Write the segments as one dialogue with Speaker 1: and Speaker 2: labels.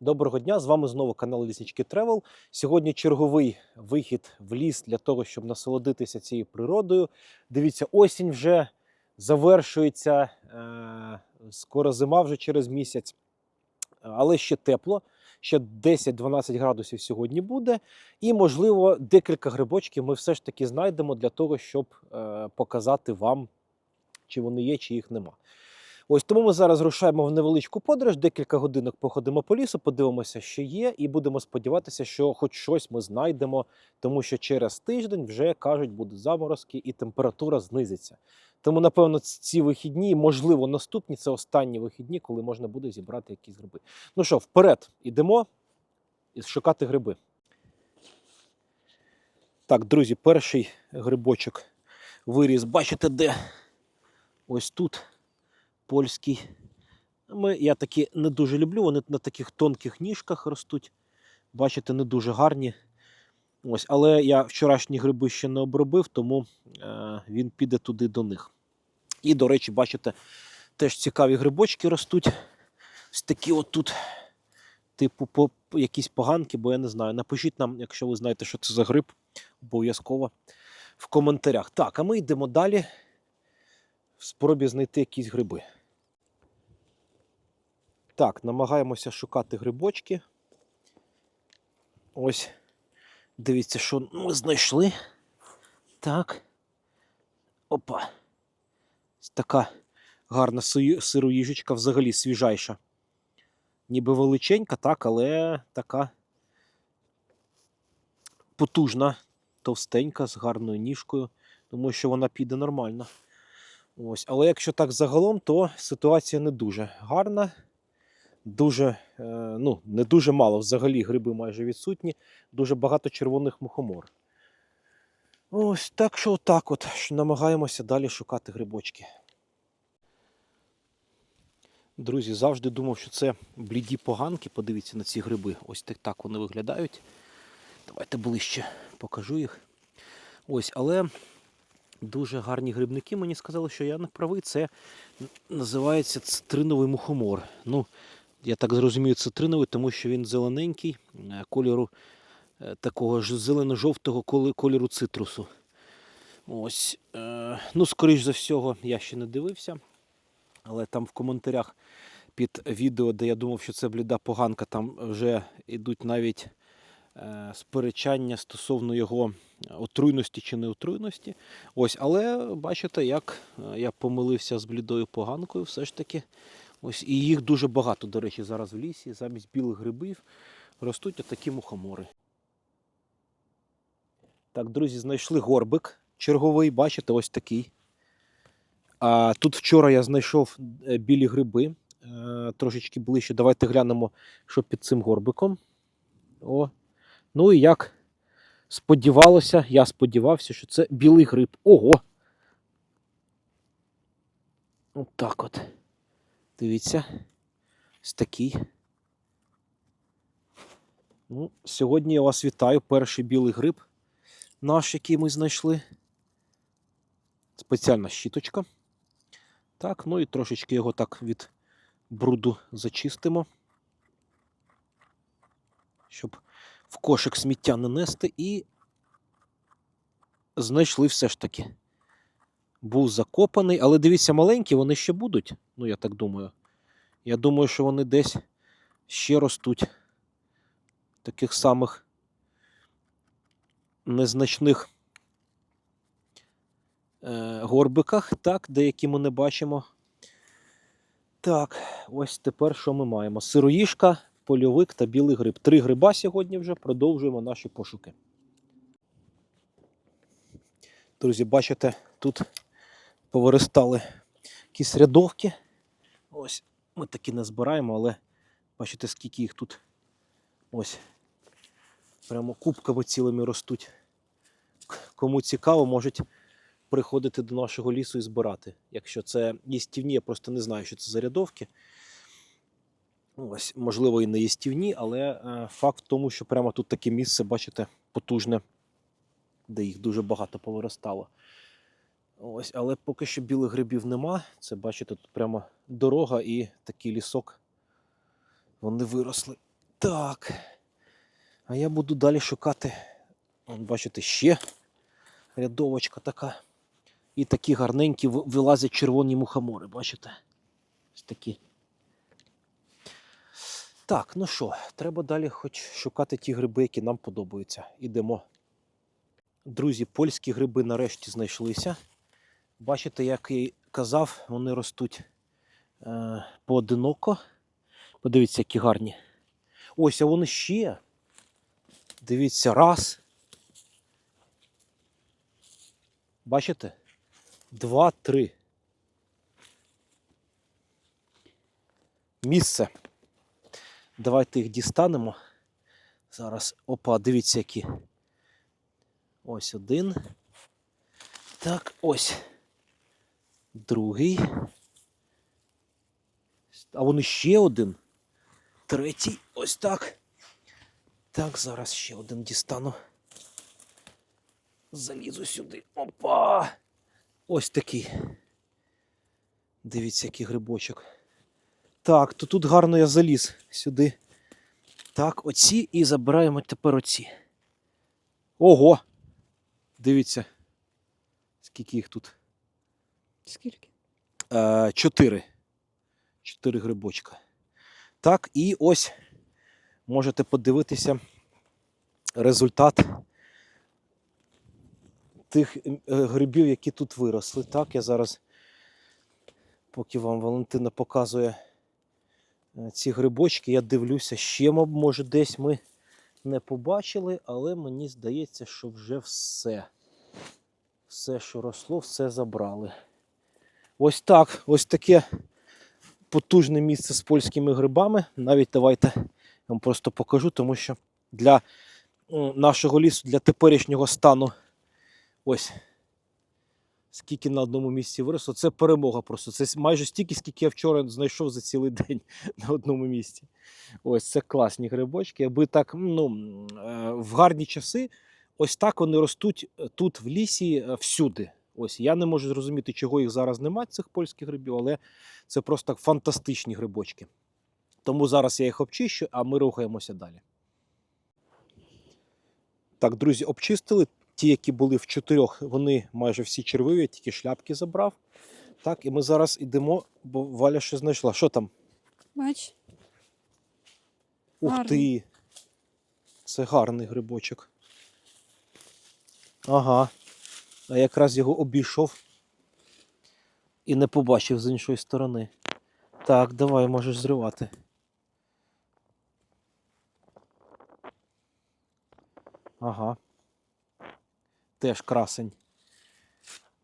Speaker 1: Доброго дня! З вами знову канал Ліснички Тревел. Сьогодні черговий вихід в ліс для того, щоб насолодитися цією природою. Дивіться, осінь вже завершується, е, скоро зима вже через місяць, але ще тепло. Ще 10-12 градусів сьогодні буде. І, можливо, декілька грибочків ми все ж таки знайдемо для того, щоб е, показати вам, чи вони є, чи їх нема. Ось тому ми зараз рушаємо в невеличку подорож, декілька годинок походимо по лісу, подивимося, що є, і будемо сподіватися, що хоч щось ми знайдемо, тому що через тиждень вже кажуть, будуть заморозки і температура знизиться. Тому, напевно, ці вихідні, можливо, наступні це останні вихідні, коли можна буде зібрати якісь гриби. Ну що, вперед, ідемо і шукати гриби. Так, друзі, перший грибочок виріс. Бачите, де? Ось тут польський. Я такі не дуже люблю, вони на таких тонких ніжках ростуть. Бачите, не дуже гарні. Ось, але я вчорашні гриби ще не обробив, тому е, він піде туди до них. І, до речі, бачите, теж цікаві грибочки ростуть. Ось такі от тут, типу, по- якісь поганки, бо я не знаю. Напишіть нам, якщо ви знаєте, що це за гриб, обов'язково в коментарях. Так, а ми йдемо далі в спробі знайти якісь гриби. Так, намагаємося шукати грибочки. Ось, дивіться, що ми знайшли. Так. Опа. Така гарна сироїжечка, взагалі свіжайша. Ніби величенька, так, але така потужна, товстенька, з гарною ніжкою. Думаю, що вона піде нормально. Ось. Але якщо так загалом, то ситуація не дуже гарна. Дуже, е, ну, не дуже мало взагалі гриби майже відсутні, дуже багато червоних мухомор. Ось так що отак от що намагаємося далі шукати грибочки. Друзі, завжди думав, що це бліді поганки. Подивіться на ці гриби. Ось так, так вони виглядають. Давайте ближче покажу їх. Ось, але дуже гарні грибники. Мені сказали, що я не правий. Це називається цитриновий мухомор. Ну, я так зрозумію, цитриновий, тому що він зелененький, е, кольору е, такого ж зелено-жовтого кольору цитрусу. Ось. Е, ну, скоріш за всього, я ще не дивився. Але там в коментарях під відео, де я думав, що це бліда поганка, там вже йдуть навіть сперечання стосовно його отруйності чи неотруйності. Ось, але бачите, як я помилився з блідою поганкою, все ж таки. Ось і їх дуже багато, до речі, зараз в лісі. Замість білих грибів ростуть отакі мухомори. Так, друзі, знайшли горбик черговий, бачите, ось такий. А тут вчора я знайшов е, білі гриби е, трошечки ближче. Давайте глянемо, що під цим горбиком. О. Ну і як сподівалося, я сподівався, що це білий гриб. Ого! От так от. Дивіться. Ось такий. Ну, сьогодні я вас вітаю. Перший білий гриб наш, який ми знайшли. Спеціальна щіточка. Так, ну і трошечки його так від бруду зачистимо. Щоб в кошик сміття не нести. І знайшли все ж таки. Був закопаний, але дивіться, маленькі, вони ще будуть. Ну, я так думаю. Я думаю, що вони десь ще ростуть. Таких самих незначних е, горбиках, так, деякі ми не бачимо. Так, ось тепер що ми маємо? Сироїжка, польовик та білий гриб. Три гриба сьогодні вже продовжуємо наші пошуки. Друзі, бачите, тут повиростали якісь рядовки. Ось ми такі не збираємо, але бачите, скільки їх тут ось прямо кубками цілими ростуть. Кому цікаво, можуть приходити до нашого лісу і збирати. Якщо це їстівні, я просто не знаю, що це за рядовки. Ось, можливо, і не їстівні, але е, факт в тому, що прямо тут таке місце, бачите, потужне, де їх дуже багато повиростало. Ось, але поки що білих грибів нема. Це бачите, тут прямо дорога і такий лісок. Вони виросли Так. А я буду далі шукати. Вон, бачите, ще рядовочка така. І такі гарненькі вилазять червоні мухомори, бачите? Ось такі. Так, ну що, треба далі хоч шукати ті гриби, які нам подобаються. Ідемо. Друзі, польські гриби нарешті знайшлися. Бачите, як я казав, вони ростуть е, поодиноко. Подивіться, які гарні. Ось, а вони ще. Дивіться, раз. Бачите? Два, три. Місце. Давайте їх дістанемо. Зараз. Опа, дивіться, які. Ось один. Так, ось. Другий. А вони ще один. Третій. Ось так. Так, зараз ще один дістану. Залізу сюди. Опа! Ось такий. Дивіться, який грибочок. Так, то тут гарно я заліз сюди. Так, оці і забираємо тепер оці. Ого! Дивіться, скільки їх тут.
Speaker 2: Скільки?
Speaker 1: Е, чотири. Чотири грибочка. Так, і ось можете подивитися результат тих е, грибів, які тут виросли. Так, я зараз, поки вам Валентина показує е, ці грибочки, я дивлюся, ще, може, десь ми не побачили, але мені здається, що вже все. Все, що росло, все забрали. Ось так, ось таке потужне місце з польськими грибами. Навіть давайте я вам просто покажу, тому що для нашого лісу, для теперішнього стану, ось скільки на одному місці виросло, це перемога просто. Це майже стільки, скільки я вчора знайшов за цілий день на одному місці. Ось це класні грибочки. Аби так, ну, е, в гарні часи, ось так вони ростуть тут в лісі е, всюди. Ось я не можу зрозуміти, чого їх зараз немає, цих польських грибів, але це просто фантастичні грибочки. Тому зараз я їх обчищу, а ми рухаємося далі. Так, друзі, обчистили. Ті, які були в чотирьох, вони майже всі червиві, я тільки шляпки забрав. Так, і ми зараз йдемо, бо Валя ще знайшла. Що там?
Speaker 2: Бач,
Speaker 1: Ух
Speaker 2: Гарний.
Speaker 1: ти! Це гарний грибочок. Ага. А якраз його обійшов і не побачив з іншої сторони. Так, давай, можеш зривати. Ага. Теж красень.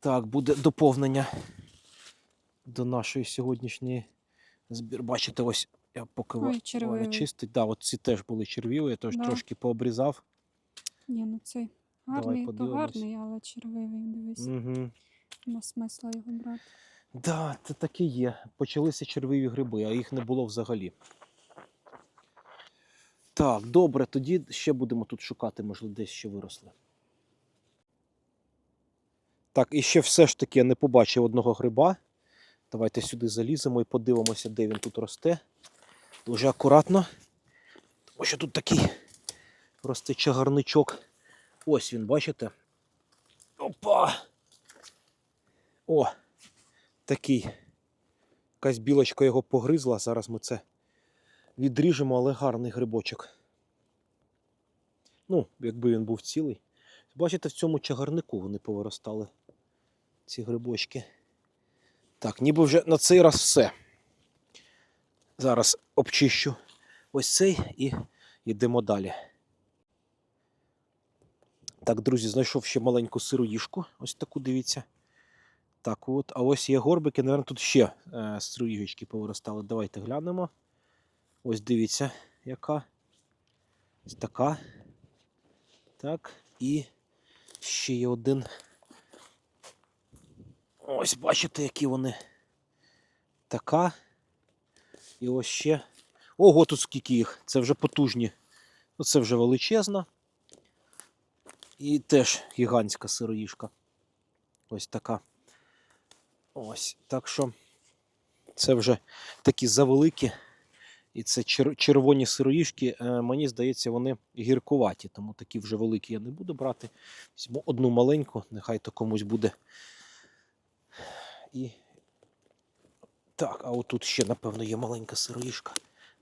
Speaker 1: Так, буде доповнення до нашої сьогоднішньої збір. Бачите, ось я поки чистить. Да, от ці теж були червіві, я теж
Speaker 2: Да.
Speaker 1: трошки пообрізав.
Speaker 2: ні, ну цей
Speaker 1: Давай
Speaker 2: гарний, то
Speaker 1: подивимось.
Speaker 2: гарний, але червивий, дивись.
Speaker 1: Угу.
Speaker 2: Нема смисла його брати.
Speaker 1: Да, це таке є. Почалися червиві гриби, а їх не було взагалі. Так, добре, тоді ще будемо тут шукати, можливо, десь ще виросли. Так, і ще все ж таки я не побачив одного гриба. Давайте сюди заліземо і подивимося, де він тут росте. Дуже акуратно. Тому що тут такий росте чагарничок. Ось він, бачите? Опа! О! Такий. Якась білочка його погризла. Зараз ми це відріжемо, але гарний грибочок. Ну, якби він був цілий. Бачите, в цьому чагарнику вони повиростали. Ці грибочки. Так, ніби вже на цей раз все. Зараз обчищу ось цей і йдемо далі. Так, друзі, знайшов ще маленьку сироїжку. Ось таку, дивіться. Так, от, а ось є горбики, наверное, тут ще е, сироїжечки повиростали. Давайте глянемо. Ось дивіться, яка. Ось така. Так, і ще є один. Ось бачите, які вони. Така. І ось ще. Ого, тут скільки їх. Це вже потужні. Ну, це вже величезна. І теж гігантська сироїжка. Ось така. Ось. Так що це вже такі завеликі. І це червоні сироїжки, е, мені здається, вони гіркуваті, тому такі вже великі я не буду брати. Візьму одну маленьку, нехай то комусь буде. І... Так, а отут ще, напевно, є маленька сироїжка.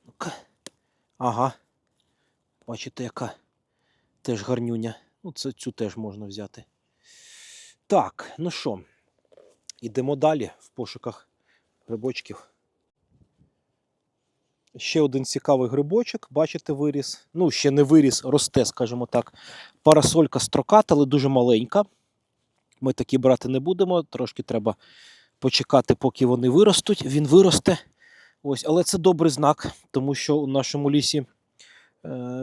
Speaker 1: Ну-ка. Ага. Бачите, яка теж гарнюня. Ну, цю теж можна взяти. Так, ну що, йдемо далі в пошуках грибочків. Ще один цікавий грибочок, бачите, виріс. Ну, ще не виріс, росте, скажімо так. Парасолька строката, але дуже маленька. Ми такі брати не будемо. Трошки треба почекати, поки вони виростуть. Він виросте. Ось, але це добрий знак, тому що у нашому лісі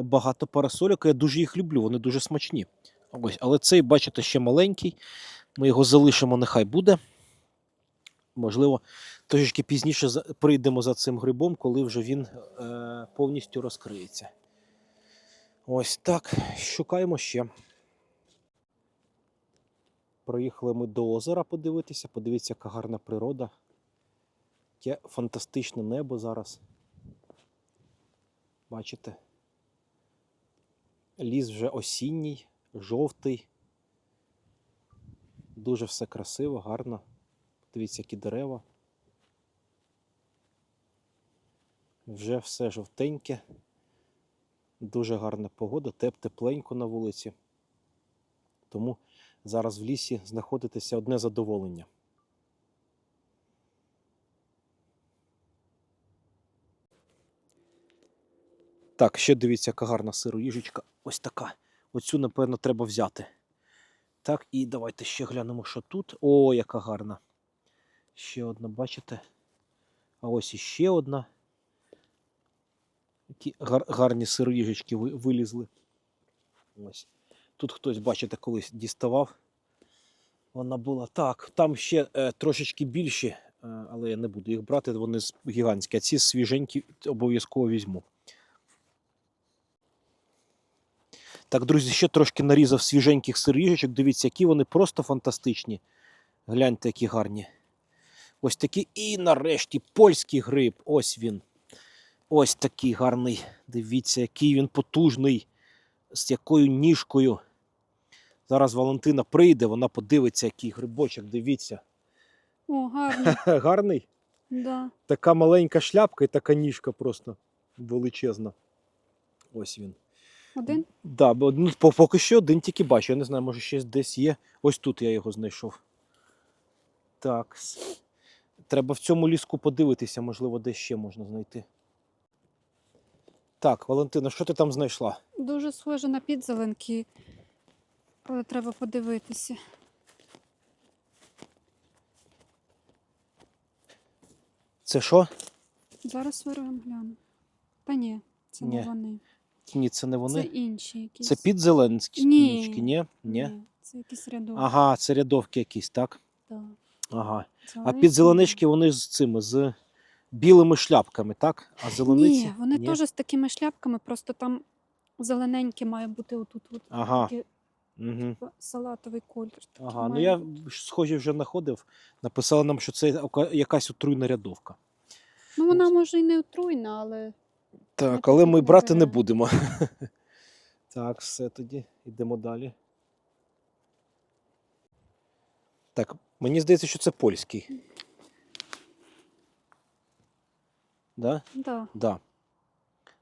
Speaker 1: багато парасольок. Я дуже їх люблю, вони дуже смачні. Ось, але цей, бачите, ще маленький. Ми його залишимо, нехай буде. Можливо, трошечки пізніше прийдемо за цим грибом, коли вже він е, повністю розкриється. Ось так. Шукаємо ще. Проїхали ми до озера подивитися. Подивіться, яка гарна природа. Яке фантастичне небо зараз. Бачите? Ліс вже осінній, жовтий. Дуже все красиво, гарно. Дивіться, які дерева. Вже все жовтеньке. Дуже гарна погода, теп тепленько на вулиці. Тому зараз в лісі знаходитися одне задоволення. Так, ще дивіться, яка гарна сироїжечка. Ось така. Оцю, напевно, треба взяти. Так, і давайте ще глянемо, що тут. О, яка гарна. Ще одна, бачите? А ось іще одна. Які гар- гарні сироїжечки ви- вилізли. Ось. Тут хтось, бачите, колись діставав. Вона була. Так, там ще е, трошечки більші, е, але я не буду їх брати, вони гігантські. А ці свіженькі обов'язково візьму. Так, друзі, ще трошки нарізав свіженьких сиріжечок. Дивіться, які вони просто фантастичні. Гляньте, які гарні. Ось такі. І нарешті польський гриб. Ось він. Ось такий гарний. Дивіться, який він потужний, з якою ніжкою. Зараз Валентина прийде, вона подивиться, який грибочок. Дивіться.
Speaker 2: О, гарно.
Speaker 1: Гарний.
Speaker 2: да.
Speaker 1: Така маленька шляпка і така ніжка просто величезна. Ось він.
Speaker 2: Один?
Speaker 1: Да, бо, ну, поки що один тільки бачу. Я не знаю, може ще десь є. Ось тут я його знайшов. Так. Треба в цьому ліску подивитися, можливо, десь ще можна знайти. Так, Валентина, що ти там знайшла?
Speaker 2: Дуже схоже на підзеленки. Але треба подивитися.
Speaker 1: Це що?
Speaker 2: Зараз вирвемо гляну. Та ні, це
Speaker 1: Ні.
Speaker 2: не вони.
Speaker 1: Ні, це не вони.
Speaker 2: Це інші якісь.
Speaker 1: Це підзеленські
Speaker 2: Ні.
Speaker 1: нічки, ні? Ні?
Speaker 2: Це якісь рядові.
Speaker 1: Ага, це рядовки якісь, так?
Speaker 2: Да.
Speaker 1: Ага. А
Speaker 2: Зелені.
Speaker 1: підзеленички вони з цими, з білими шляпками, так? А зелениці?
Speaker 2: Ні, вони теж з такими шляпками, просто там зелененьке має бути отут. от
Speaker 1: Ага.
Speaker 2: такий
Speaker 1: Угу.
Speaker 2: салатовий колір.
Speaker 1: Ага, ну я схожі вже знаходив. Написали нам, що це якась отруйна рядовка.
Speaker 2: Ну вона може і не отруйна, але
Speaker 1: Так, але ми брати не будемо. так, все тоді. Йдемо далі. Так, мені здається, що це польський. Да?
Speaker 2: да.
Speaker 1: Да.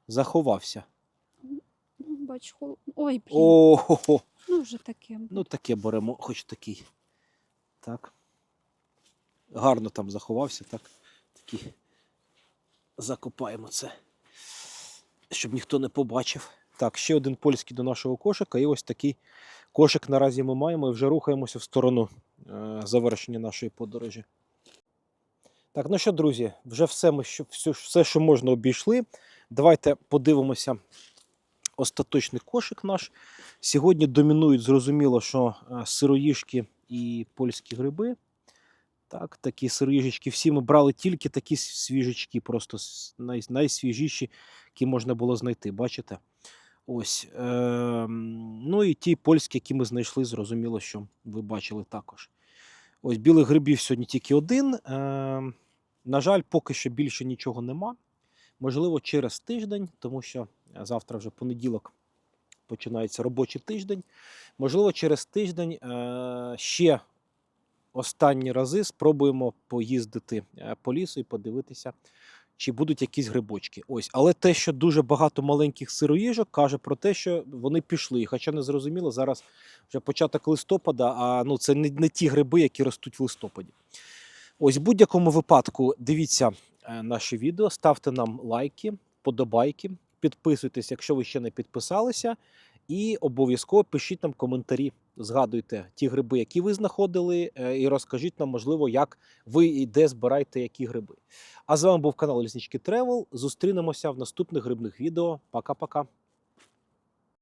Speaker 1: Заховався.
Speaker 2: Ну, бач, хол... Ой, блін.
Speaker 1: О,
Speaker 2: Ну вже таке.
Speaker 1: ну таке беремо, хоч такий. Так. Гарно там заховався, так. Такий. Закопаємо це. Щоб ніхто не побачив. Так, ще один польський до нашого кошика. І ось такий кошик наразі ми маємо і вже рухаємося в сторону е, завершення нашої подорожі. Так, ну що, друзі, вже все, ми, все, що можна, обійшли. Давайте подивимося остаточний кошик наш. Сьогодні домінують, зрозуміло, що е, сироїжки і польські гриби. Так, такі сироїжечки. Всі ми брали тільки такі свіжечки, просто най, найсвіжіші, які можна було знайти. Бачите? Ось. Е, ну і ті польські, які ми знайшли, зрозуміло, що ви бачили також. Ось білих грибів сьогодні тільки один. Е, на жаль, поки що більше нічого нема. Можливо, через тиждень, тому що завтра вже понеділок починається робочий тиждень. Можливо, через тиждень е, ще останні рази спробуємо поїздити е, по лісу і подивитися, чи будуть якісь грибочки. Ось, але те, що дуже багато маленьких сироїжок, каже про те, що вони пішли. Хоча не зрозуміло, зараз вже початок листопада, а ну це не, не ті гриби, які ростуть в листопаді. Ось в будь-якому випадку дивіться е, наші відео, ставте нам лайки, подобайки, підписуйтесь, якщо ви ще не підписалися, і обов'язково пишіть нам коментарі. Згадуйте ті гриби, які ви знаходили, е, і розкажіть нам, можливо, як ви і де збираєте які гриби. А з вами був канал Ліснички Тревел. Зустрінемося в наступних грибних відео. Пока-пока.